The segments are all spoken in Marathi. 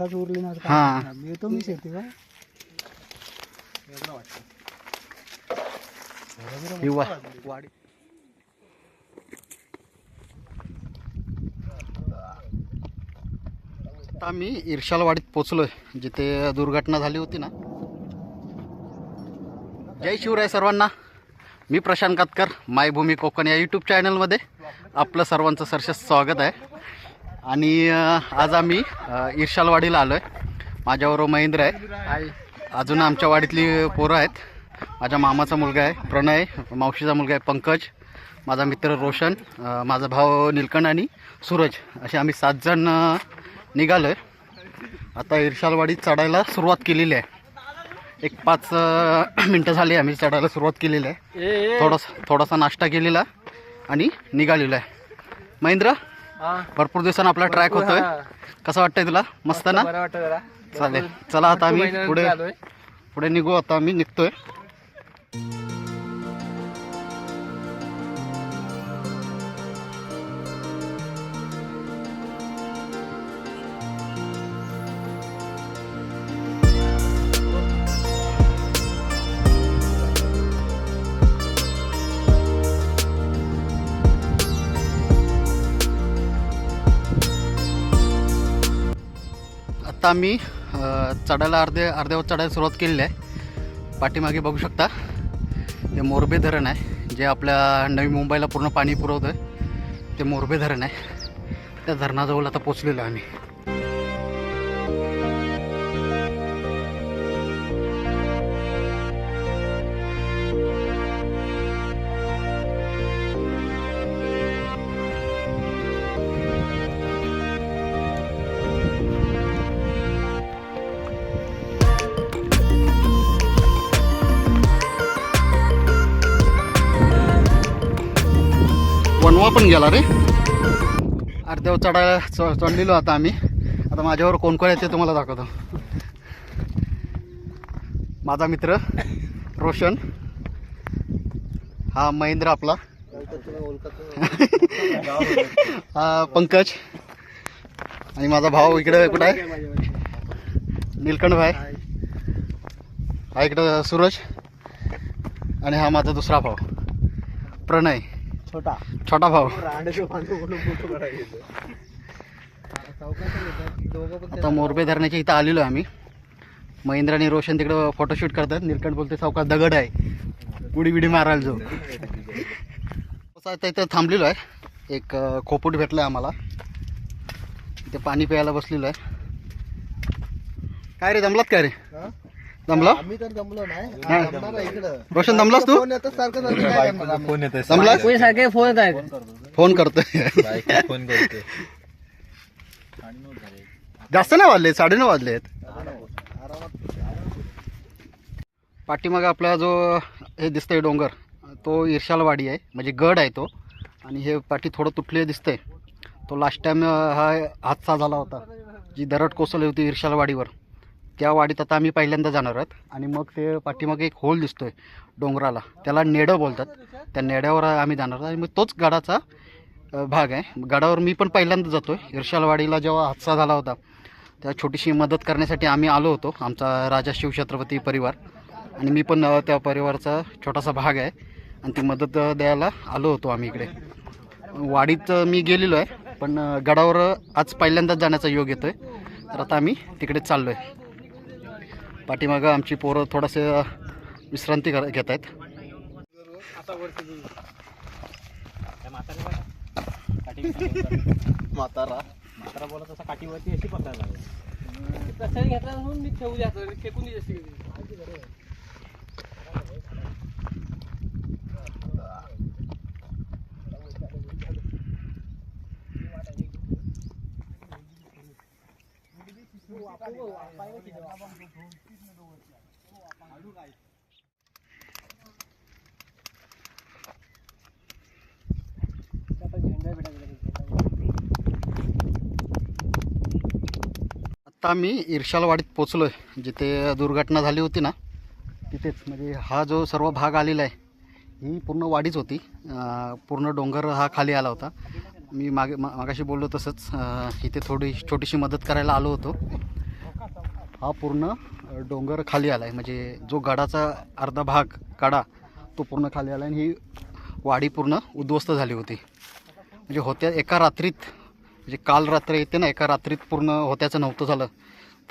तसाच उरली ना हा. मी येतो मी शेती का ही वा वाडी. आता आम्ही इर्शालवाडीत पोचलोय जिथे दुर्घटना झाली होती ना. जय शिवराय सर्वांना. मी प्रशांत कातकर मायभूमी कोकण या यूट्यूब चॅनलमध्ये आपलं सर्वांचं सरस स्वागत आहे. आणि आज आम्ही अं, इर्शालवाडीला आलो आहे माझ्याबरोबर महेंद्र आहे. अजून आमच्या वाडीतली पोरं आहेत. माझ्या मामाचा मुलगा आहे प्रणय मावशीचा मुलगा आहे पंकज माझा मित्र रोशन माझा भाऊ निलकंठ आणि सूरज. असे आम्ही सात जण अं, निघालो आहे आता इर्शालवाडीत चढायला सुरुवात केलेली आहे. एक पाच मिनटं झाली आम्ही चढायला सुरुवात केलेली आहे. थोडासा थोडासा नाश्ता केलेला आणि निघालेलो आहे. महेंद्र? भरपूर दिवसांनी आपला ट्रॅक होतोय. कसं वाटतंय तुला? मस्त ना? चालेल. चला आता आम्ही पुढे पुढे निघू आता आम्ही निघतोय. आत्ता आम्ही चढायला अर्धे अर्ध्यावर चढायला सुरुवात केलेली आहे. पाठीमागे बघू शकता हे मोरबे धरण आहे जे आपल्या नवी मुंबईला पूर्ण पाणी पुरवतं आहे ते मोरबे धरण आहे. त्या धरणाजवळ आता पोचलेलो आहे आम्ही. पण गेला रे. अर्ध्यावर चढायला च चढलेलो आता आम्ही. आता माझ्यावर कोण कोण येते तुम्हाला दाखवतो. माझा मित्र रोशन. हा महेंद्र आपला. हा पंकज. आणि माझा भाऊ इकडे कुठं आहे? निलकंठ भाई. हा इकडं सूरज. आणि हा माझा दुसरा भाऊ प्रणय. छोटा. छोटा भाऊ. आता मोरबे धरणाच्या इथं आलेलो आहे आम्ही. महेंद्र आणि रोशन तिकडं फोटोशूट करतात. निलकंठ बोलते सावकाश दगड आहे. उडी बिडी मारायला जाऊ. आता इथं थांबलेलो आहे. एक खोपूट भेटलं आहे आम्हाला. इथे पाणी प्यायला बसलेलो आहे. काय रे जमलात काय रे? आम्ही तर नाही. हा. आहे रोशन जमलास तू? फोन येतं सारखं सारखं काय करणार आम्ही? फोन येतोय जमलास सारखे फोन करतोय? बायको फोन करते जास्त नाही वाजले साडेनऊ वाजले आहेत पाठीमागे आपला जो हे दिसतंय डोंगर तो इर्शालवाडी आहे म्हणजे गड आहे तो. आणि हे पाठी थोडं तुटले दिसतंय. तो लास्ट टाइम हा हादसा झाला होता. जी दरड कोसळली होती इर्शालवाडीवर. त्या वाडीत आता आम्ही पहिल्यांदा जाणार आहोत. आणि मग ते पाठीमागे एक होल दिसतोय डोंगराला. त्याला नेडं बोलतात. त्या नेड्यावर आम्ही जाणार आहोत. आणि मग तोच गडाचा भाग आहे. गडावर मी पण पहिल्यांदा जातो आहे इर्शालवाडीला जेव्हा हादसा झाला होता त्या छोटीशी मदत करण्यासाठी आम्ही आलो होतो. आमचा राजा शिवछत्रपती परिवार. आणि मी पण त्या परिवाराचा छोटासा भाग आहे. आणि ती मदत द्यायला आलो होतो आम्ही इकडे. वाडीत मी गेलेलो आहे. पण गडावर आज पहिल्यांदाच जाण्याचा योग येतो आहे तर आता आम्ही तिकडे चाललो आहे पाठीमागं आमची पोरं थोडंसे विश्रांती कर घेत आहेत. म्हातारा. म्हातारा बोला तसा काठीवरती अशी पकडा तसं घेतला म्हणून मी ठेवू द्या फेकून दिली आत्ता मी इर्शालवाडीत पोचलो आहे जिथे दुर्घटना झाली होती ना तिथेच. म्हणजे हा जो सर्व भाग आलेला आहे ही पूर्ण वाडीच होती. पूर्ण डोंगर हा खाली आला होता. मी मागे मागाशी बोललो तसंच. इथे थोडी छोटीशी मदत करायला आलो होतो. हा पूर्ण डोंगर खाली आला आहे म्हणजे जो गडाचा अर्धा भाग कडा तो पूर्ण खाली आला आणि ही वाडी पूर्ण उद्ध्वस्त झाली होती. म्हणजे होत्या एका रात्रीत म्हणजे काल रात्र येते ना एका रात्रीत पूर्ण होत्याचं नव्हतं झालं.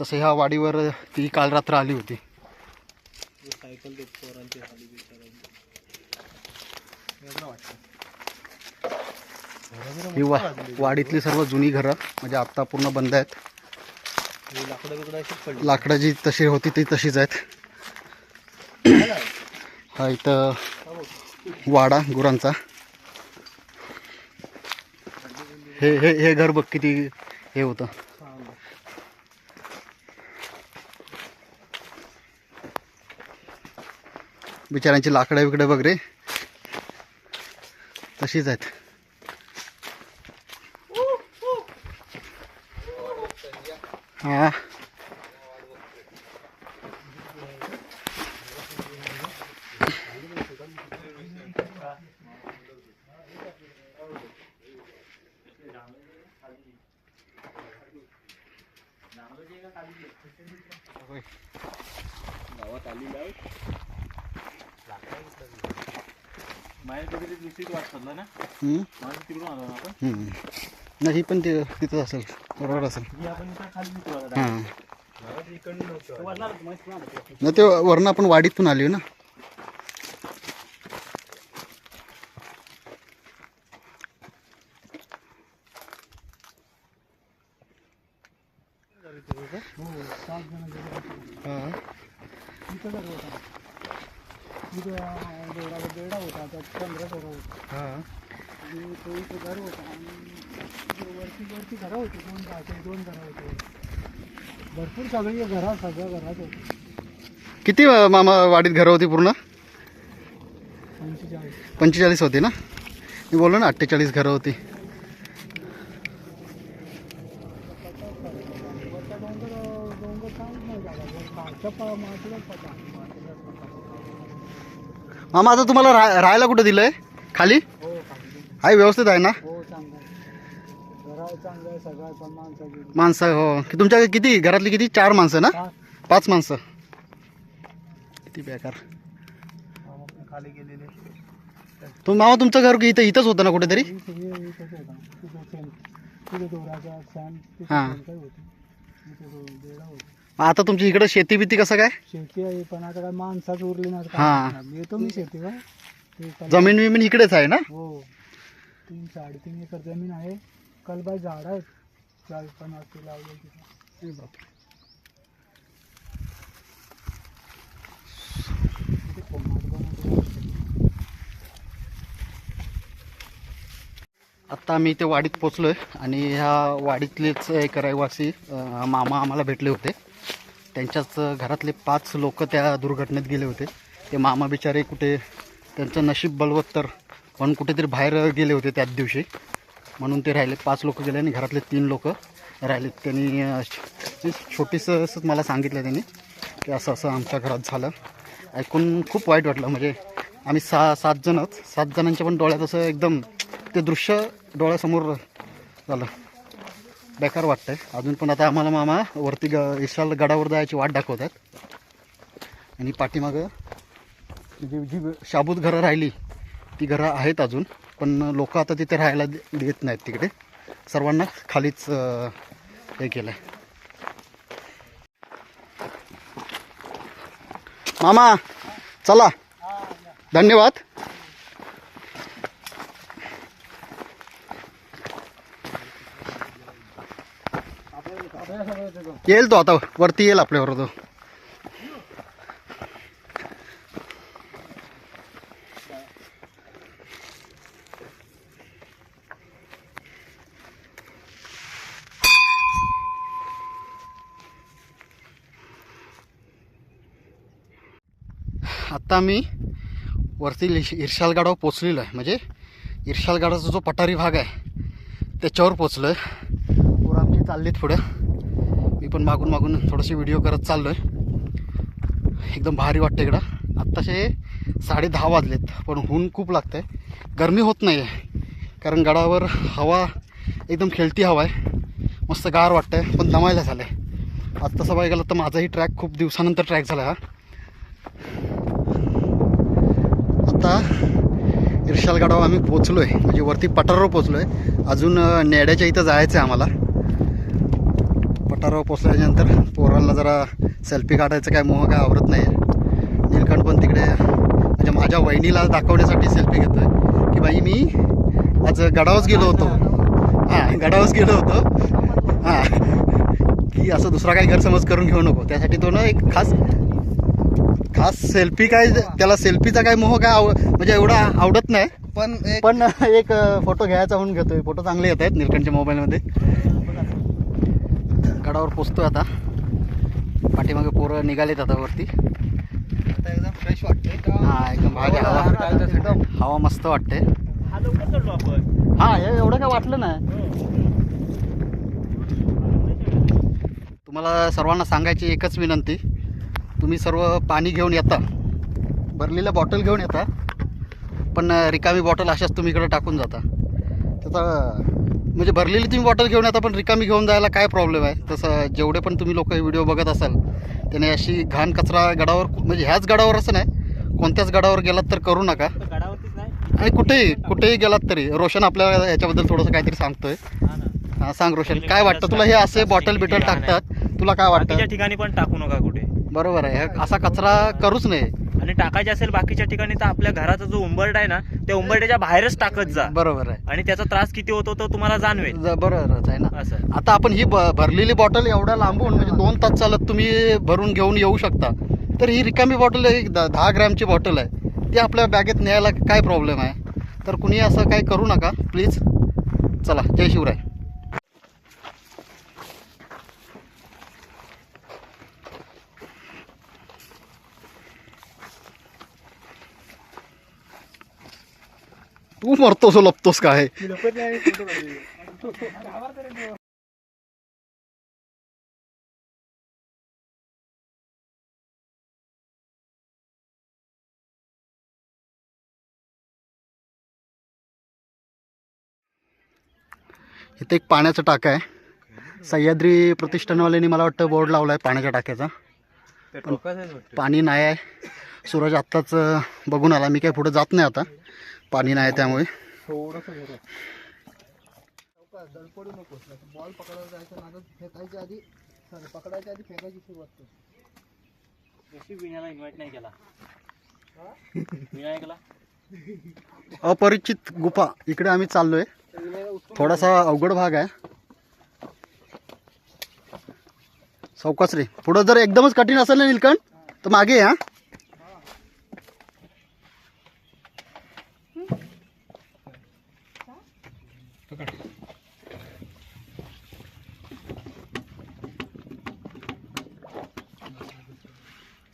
तसं ह्या वाडीवर ती काल रात्र आली होती. ही वा वाडीतली सर्व जुनी घरं म्हणजे आत्ता पूर्ण बंद आहेत. लाकडं जी तशी होती ती तशीच आहेत. हा इथं वाडा गुरांचा. हे हे हे घर बघ किती हे होतं. बिचाऱ्यांची लाकडं बिकडं वगैरे तशीच आहेत. हा. गावात आली माझ्या तिकडे ना. नाही पण ते तिथंच असेल. बरोबर असेल. ही. नाही. ते वरनं आपण वाडीतून आली ना. हां. होता पंधरा होता हां तो घर होता. आणि वरती वरती घरं होती दोन घराचे दोन घरं होते. भरपूर सगळी घरा सगळ्या घरात होती. किती मामा वाडीत घरं होती पूर्ण? पंचेचाळीस. पंचेचाळीस होती ना? मी बोललो ना अठ्ठेचाळीस घरं होती. मामा आता तुम्हाला राह राहायला कुठं दिलं आहे खाली? हो खाली. आहे व्यवस्थित आहे ना? हो. चांगलं आहे घरा चांगलं आहे सगळं पण माणसाची माणसं हो. कि- तुमच्या किती घरातली किती? चार माणसं ना? पाच माणसं. किती बेकार. आपण खाली गेलेले तुम मामा तुमचं घर इथं इथंच होतं ना कुठेतरी? ही. सगळी इथंच होता तिथं सेम तिथे दोराचा सॅन तिथे हां. काही होती तिथे दो- बेडा होती मग आता तुमची इकडे शेती बिती कसं काय? शेती आहे पण आता काय माणसाच उरली नाही हां. येतो मी शेती का जमीन विमीन इकडेच आहे ना? हो. तीन साडेतीन एकर जमीन आहे. कलबाई झाड आहेत. चाळीस पन्नास ते लावले तिथे. आत्ता आम्ही इथे वाडीत पोचलो आहे आणि ह्या वाडीतलेच एक रहिवासी मामा आम्हाला भेटले होते. त्यांच्याच घरातले पाच लोक त्या दुर्घटनेत गेले होते. ते मामा बिचारे कुठे त्यांचं नशीब बलवत्तर पण कुठेतरी बाहेर गेले होते त्याच दिवशी. म्हणून ते राहिले पाच लोक गेले आणि घरातले तीन लोक राहिलेत. त्यांनी छोटीसं असंच मला सांगितलं त्यांनी की असं असं आमच्या घरात झालं. ऐकून खूप वाईट वाटलं. म्हणजे आम्ही सहा सात जणच सात जणांच्या पण डोळ्यात असं एकदम ते दृश्य डोळ्यासमोर झालं. बेकार वाटतंय. अजून पण आता आम्हाला मामा वरती ग विशाल गडावर जायची वाट दाखवत आहेत आणि पाठीमागं जी जी शाबूत घरं राहिली ती घरं आहेत अजून. पण लोक आता तिथे राहायला देत नाहीत तिकडे. सर्वांना खालीच हे केलं आहे मामा चला. धन्यवाद. येईल तो आता वरती येईल आपल्यावर तो आत्ता मी वरती लिश- इर्शालगडावर पोचलेलो आहे. म्हणजे इर्शालगडाचा जो पठारी भाग आहे त्याच्यावर पोचलो आहे पोरं आमची चाललीत पुढं. मी पण मागून मागून थोडेसे व्हिडिओ करत चाललो आहे एकदम भारी वाटतं इकडं. आत्ताशे साडे दहा वाजलेत पण ऊन खूप लागतं आहे गरमी होत नाही आहे कारण गडावर हवा एकदम खेळती हवा आहे. मस्त गार वाटतं आहे पण दमायला झालं आहे आत्ता तसं गेलं तर माझाही ट्रॅक खूप दिवसानंतर ट्रॅक झाला हा. आता इर्शालगडावर आम्ही पोचलो आहे म्हणजे वरती पटारावर पोचलो आहे अजून नेड्याच्या इथं जायचं आहे आम्हाला. पटारावर पोचल्यानंतर पोरांना जरा सेल्फी काढायचं काय मोह काय आवडत नाही नीलकंठ पण तिकडे म्हणजे माझ्या वहिनीला दाखवण्यासाठी सेल्फी घेतोय. की बाई मी आज गडावच गेलो होतो. हां गडावच गेलो होतो. हां. की असं दुसरा काही गैरसमज करून घेऊ नको. त्यासाठी तो ना एक खास खास सेल्फी काय त्याला सेल्फीचा काय मोह काय आव म्हणजे एवढा आवडत नाही. पण पण एक फोटो घ्यायचा म्हणून घेतोय. फोटो चांगले येत आहेत निलकंठच्या मोबाईलमध्ये गडावर पोचतोय आता. पाठीमागे पोरं निघालेत आता वरती. आता एकदम फ्रेश वाटतंय. का हा एकदम भारी हवा. मस्त वाटते हा हा हे एवढं काय वाटलं नाही. तुम्हाला सर्वांना सांगायची एकच विनंती. तुम्ही सर्व पाणी घेऊन येता. भरलेल्या बॉटल घेऊन येता. पण रिकामी बॉटल अशाच तुम्ही इकडे टाकून जाता. त्याचा म्हणजे भरलेली तुम्ही बॉटल घेऊन येता पण रिकामी घेऊन जायला काय प्रॉब्लेम आहे? तसं जेवढे पण तुम्ही लोक व्हिडिओ बघत असाल त्याने अशी घाण कचरा गडावर म्हणजे ह्याच गडावर असं नाही कोणत्याच गडावर गेलात तर करू नका. आणि कुठेही कुठेही गेलात तरी. रोशन आपल्याला याच्याबद्दल थोडंसं काहीतरी सांगतोय. हा हा सांग रोशन. काय वाटतं तुला? हे असे बॉटल बिटल टाकतात. तुला काय वाटतं? ठिकाणी पण टाकू नका कुठे. बरोबर आहे. असा कचरा करूच नाही आणि टाकायचे असेल बाकीच्या ठिकाणी तर आपल्या घराचा जो उंबरट आहे ना त्या उंबरट्याच्या बाहेरच टाकत जा. बरोबर आहे. आणि त्याचा त्रास किती होतो तो तुम्हाला जाणवेल. ज- बरोबरच आहे ना. असं आता आपण ही ब- भरलेली बॉटल एवढ्या लांबून म्हणजे दोन तास चालत तुम्ही भरून घेऊन येऊ शकता. तर ही रिकामी बॉटल एक द- दहा ग्रॅमची बॉटल आहे. ती आपल्या बॅगेत न्यायला काय प्रॉब्लेम आहे? तर कुणी असं काही करू नका प्लीज. चला जय शिवराय. तू मरतोस लपतोस काय. इथे एक पाण्याचं टाका आहे. सह्याद्री प्रतिष्ठानवाल्यांनी मला वाटतं बोर्ड लावला आहे पाण्याच्या टाक्याचा. पाणी नाही आहे. सूरज आत्ताच बघून आला. मी काही पुढे जात नाही आता. पाणी नाही त्यामुळे. दडपडू नकोस बॉल पकडायला जायचं फेकायच्या आधी पकडायच्या आधी फेकायची सुरुवात कर. जशी विण्याला इन्व्हाइट नाही केला. अपरिचित गुफा इकडे आम्ही चाललोय. थोडासा अवघड भाग आहे. सावकाश रे. पुढं जर एकदमच कठीण असेल ना निलकंठ तर मागे या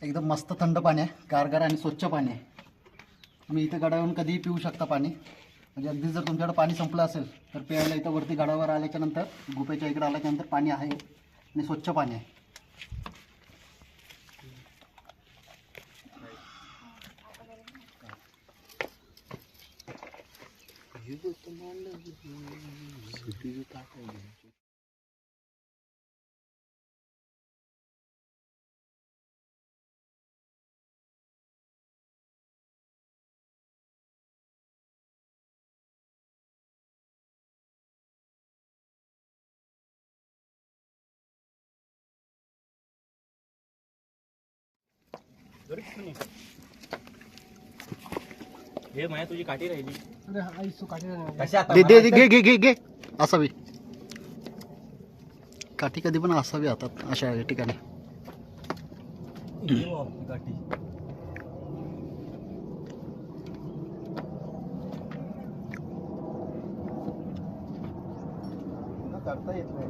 एकदम मस्त थंड पाणी आहे गारगार आणि स्वच्छ पाणी आहे. तुम्ही इथं गडावरून कधीही पिऊ शकता पाणी. म्हणजे अगदी जर तुमच्याकडे पाणी संपलं असेल तर प्यायला इथं वरती गडावर आल्याच्यानंतर गुफेच्या इकडे आल्याच्यानंतर पाणी आहे आणि स्वच्छ पाणी आहे. हे माया तुझी काठी राहिली. दे दे दे, घे घे घे. घे असावी. काठी कधी पण असावी हातात अशा ठिकाणी. काठी. करता येत नाही.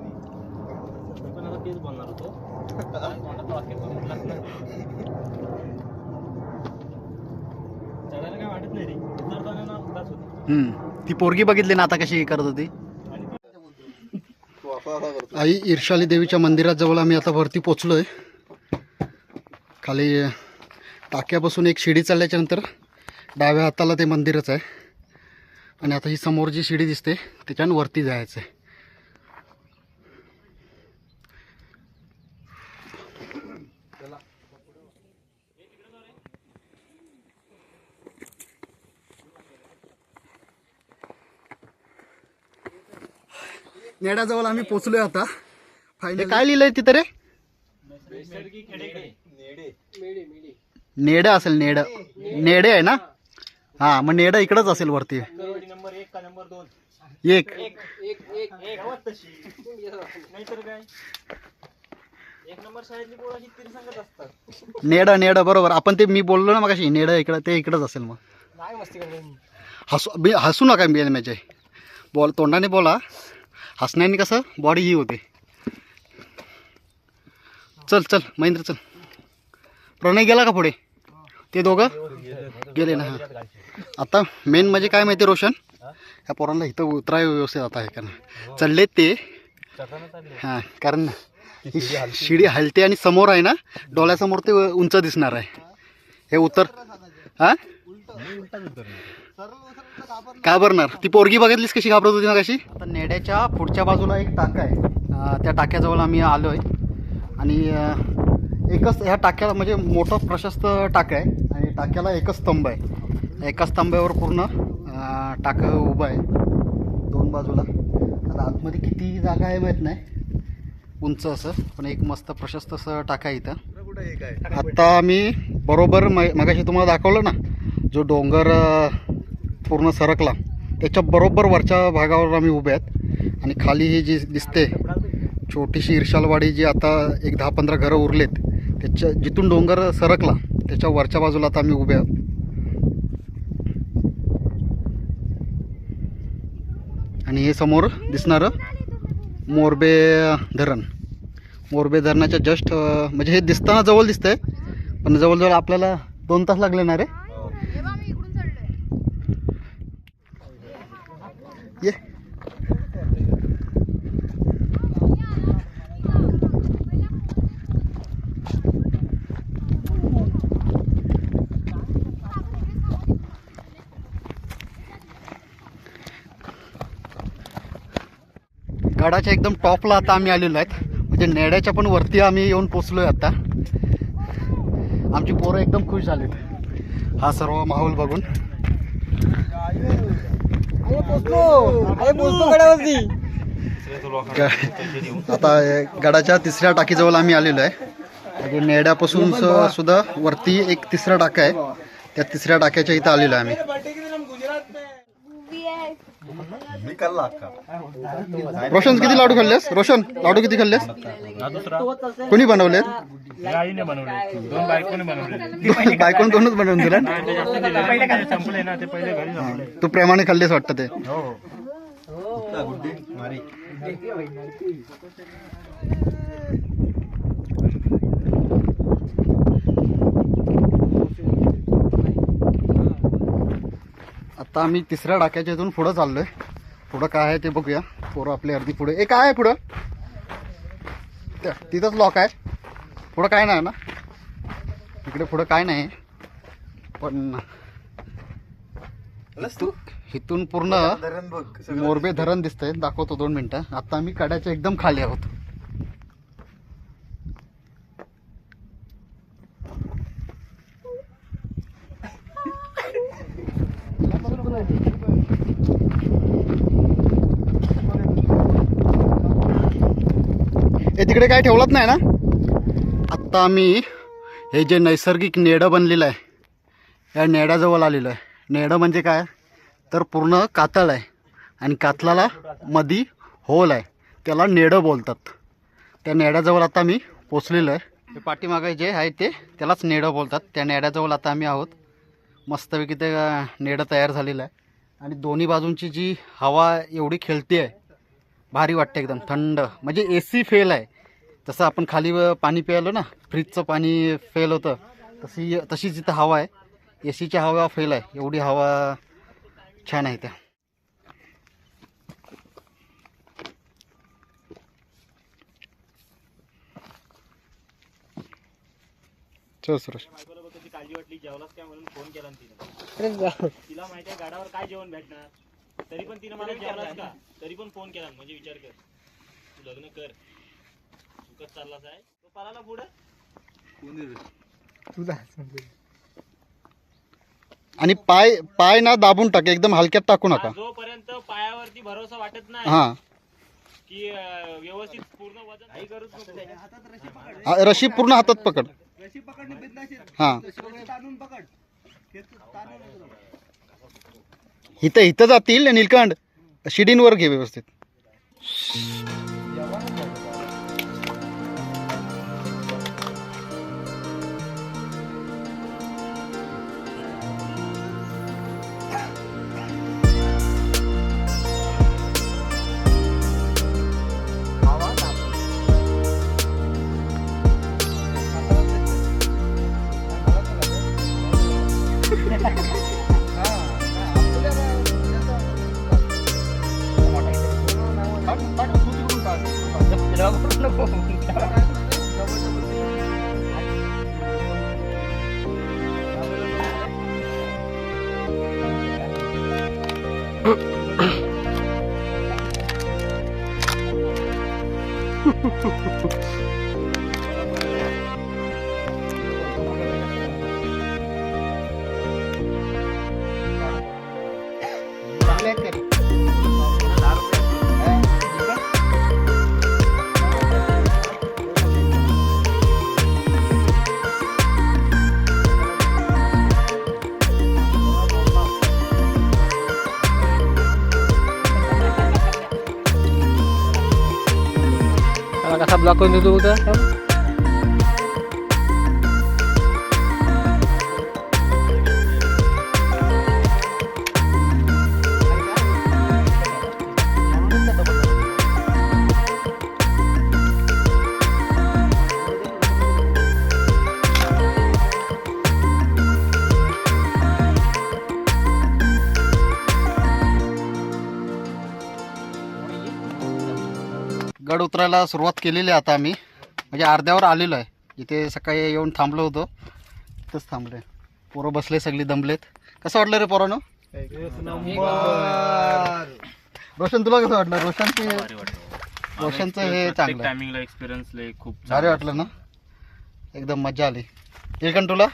पण आता तेच बोलणार होतो. तोंडात वाक्य पण म्हटलंच ना चढायला काय वाटत नाही रे उतरताना ना त्रास होतो हम्म. ती पोरगी बघितली ना आता कशी करत होती? आई ईर्षाली देवीच्या मंदिरात जवळ आम्ही आता वरती पोचलोय. खाली टाक्यापासून एक शिडी चालल्याच्या नंतर डाव्या हाताला ते मंदिरच आहे. आणि आता ही समोर जी शिडी दिसते त्याच्यानं वरती जायचं आहे नेड्याजवळ आम्ही पोचलोय आता. फायनल काय लिहिलंय तिथं रे? नेड असेल नेड. नेडे आहे ना? हा मग नेड इकडंच असेल वरती. नंबर एक. नेड नेड बरोबर. आपण ते मी बोललो ना मग नेड इकडं ते इकडंच असेल मग. हसू हसू नका मी बोल तोंडाने बोला. हसण्याने कसं बॉडी ही होते. चल चल महेंद्र चल. प्रणय गेला का पुढे? ते दोघं? गेले ना हां. आता मेन म्हणजे काय माहिती रोशन? या पोरांना इथं उतराय व्यवस्थित आता आहे कारण चढलेत ते. हां कारण ही शिडी हलते आणि समोर आहे ना डोळ्यासमोर ते उंच दिसणार आहे. हे उतर. हां? घाबरणार. ती पोरगी बघितलीस कशी घाबरत होती ना कशी आता नेड्याच्या पुढच्या बाजूला एक टाका आहे. त्या टाक्याजवळ आम्ही आलो आहे आणि एकच ह्या टाक्याला म्हणजे मोठा प्रशस्त टाका आहे. आणि टाक्याला एकच स्तंभ आहे. एका स्तंभावर पूर्ण टाकं उभं आहे. दोन बाजूला. आता आतमध्ये किती जागा आहे माहीत नाही. उंच असं. पण एक मस्त प्रशस्त असं टाका आहे इथं. आत्ता आम्ही बरोबर म मगाशी तुम्हाला दाखवलं ना जो डोंगर पूर्ण सरकला. त्याच्या बरोबर वरच्या भागावर आम्ही उभे आहेत. आणि खाली ही जी दिसते छोटीशी इर्शालवाडी जी आता एक दहा पंधरा घरं उरलेत त्याच्या जिथून डोंगर सरकला त्याच्या वरच्या बाजूला आता आम्ही उभे आहोत. आणि हे समोर दिसणारं मोरबे धरण. मोरबे धरणाच्या जस्ट म्हणजे हे दिसताना जवळ दिसतंय पण जवळजवळ आपल्याला दोन तास लागले ना रे ये गडाच्या एकदम टॉपला आता आम्ही आलेलो आहेत. म्हणजे नेड्याच्या पण वरती आम्ही येऊन पोचलो आहे आता. आमची पोरं एकदम खुश झालीत. हा सर्व माहोल बघून. ग- आता गडाच्या तिसऱ्या टाकीजवळ आम्ही आलेलो आहे. म्हणजे नेड्यापासून सुद्धा वरती एक तिसरा टाका आहे. त्या तिसऱ्या टाक्याच्या इथं आलेलो आहे आम्ही. रोशन किती लाडू खाल्लेस? रोशन लाडू किती खाल्लेस? कोणी बनवले आईने बनवले दोन बायकोने बनवले बायकोन दोनच बनवून दिले पहिले संपले ना ते पहिले घरी संपले तू प्रेमाने खाल्लेस वाटतं ते. हो आता आम्ही तिसऱ्या डाक्याच्या इथून पुढं चाललोय. पुढं काय आहे ते बघूया. पोरं आपली अर्धी पुढे. ए काय आहे पुढं? तिथंच लॉक आहे. पुढं काय नाही ना? इकडे पुढं काय नाही. पण इथू- इथून पूर्ण मोरबे धरण दिसतंय. दाखवतो दोन मिनिटं. आता आम्ही कड्याच्या एकदम खाली आहोत. तिकडे काय ठेवलंच नाही ना? आत्ता आम्ही हे जे नैसर्गिक नेडं बनलेलं आहे या नेड्याजवळ आलेलो आहे. नेडं म्हणजे काय? तर पूर्ण कातळ आहे आणि कातलाला मधी होल आहे. त्याला नेडं बोलतात. त्या नेड्याजवळ आता आम्ही पोचलेलो आहे. ते पाठीमागे जे आहे ते त्यालाच नेडं बोलतात. त्या नेड्याजवळ आता आम्ही आहोत. मस्तपैकी ते नेडं तयार झालेलं आहे. आणि दोन्ही बाजूंची जी हवा एवढी खेळते आहे भारी वाटतं एकदम. थंड. म्हणजे ए सी फेल आहे. जसं आपण खाली पाणी प्यायलो ना फ्रीजचं पाणी फेल होतं तशी तशीच इथं हवा आहे. ए सीची हवा फेल आहे एवढी हवा छान आहे त्या चल सुरेश. बरोबर कशी काळजी वाटली जेवलाच काय म्हणून फोन केला तिने. तिला माहिती आहे गाडावर काय जेवण भेटणार? तरी पण तिने मला जेवलाच का? तरी पण फोन केला म्हणजे विचार कर. तू लग्न कर. सुखत चाललाच आहे तो पळाला पुढे? तुझा आणि पाय पाय ना दाबून टाक एकदम हलक्यात टाकू नका. जोपर्यंत पायावरती भरोसा वाटत नाही हां. की अं, व्यवस्थित पूर्ण वजन काही करूच नको हा, रशी पूर्ण हातात पकड. हां. इथं इथं जातील नीलकंठ. शिडींवर घे व्यवस्थित. ब्लॉक करून देतो उद्या गड उतरायला सुरुवात केलेली आहे आता आम्ही. म्हणजे अर्ध्यावर आलेलो आहे. इथे सकाळी येऊन थांबलो होतो. तिथंच थांबलोय. पोरं बसले सगळी दमलेत. कसं वाटलं रे पोरानं? रोशन तुला कसं वाटलं? रोशनचे रोशनचं हे चांगलं. आहे. टायमिंगला एक्सपिरियन्स लय खूप भारी वाटलं ना? एकदम मजा आली. इलकन तुला?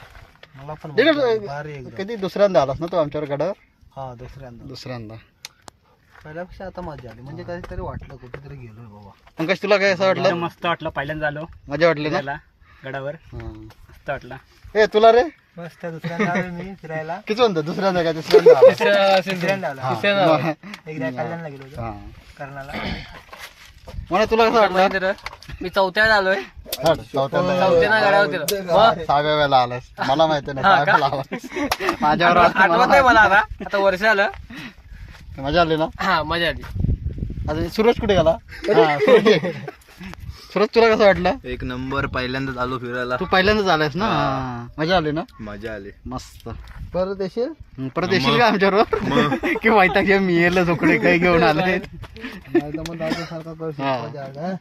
मला पण इलकंठ, भारी एकदम. कधी दुसऱ्यांदा आलास ना तू आमच्यावर गडावर? हा दुसऱ्यांदा. दुसऱ्यांदा. पहिल्यापेक्षा आता मजा आली. म्हणजे काहीतरी वाटलं कुठेतरी गेलोय बाबा. पंकज तुला काय असं वाटलं? मस्त वाटलं पहिल्यांदा आलो. मजा वाटली ना? फिरायला गडावर. हा. मस्त वाटला. ए तुला रे? मस्त दुसऱ्यांदा आलो मी फिरायला. किती म्हणतो? दुसऱ्यांदा काय आला? दुसऱ्यांदा आलो हा. एकदा कल्याणला गेलो होतो. हा. कर्नाला. म्हणे तुला कसं वाटलं? मी चौथ्याला आलोय. चौथ्यांदा गडावर. मग? सहाव्या वेळेला आलास. मला माहिती नाही सहाव्या वेळेला आलास माझ्यावर आठवत नाही मला आता. आता वर्ष आलं. मजा आली ना? हा मजा आली. आता सूरज कुठे गेला? हा, सूरज. तुला कसं वाटलं? एक नंबर पहिल्यांदाच आलो फिरायला. तू पहिल्यांदाच आलास ना? हा. मजा आली ना? मजा आली. मस्त. परत येशील? परत येशील का आमच्याबरोबर? की माहिती घे मी येलं झोकडे काही घेऊन आले. नाही तर मग दादा सारखा करशील. मजा आली, हा?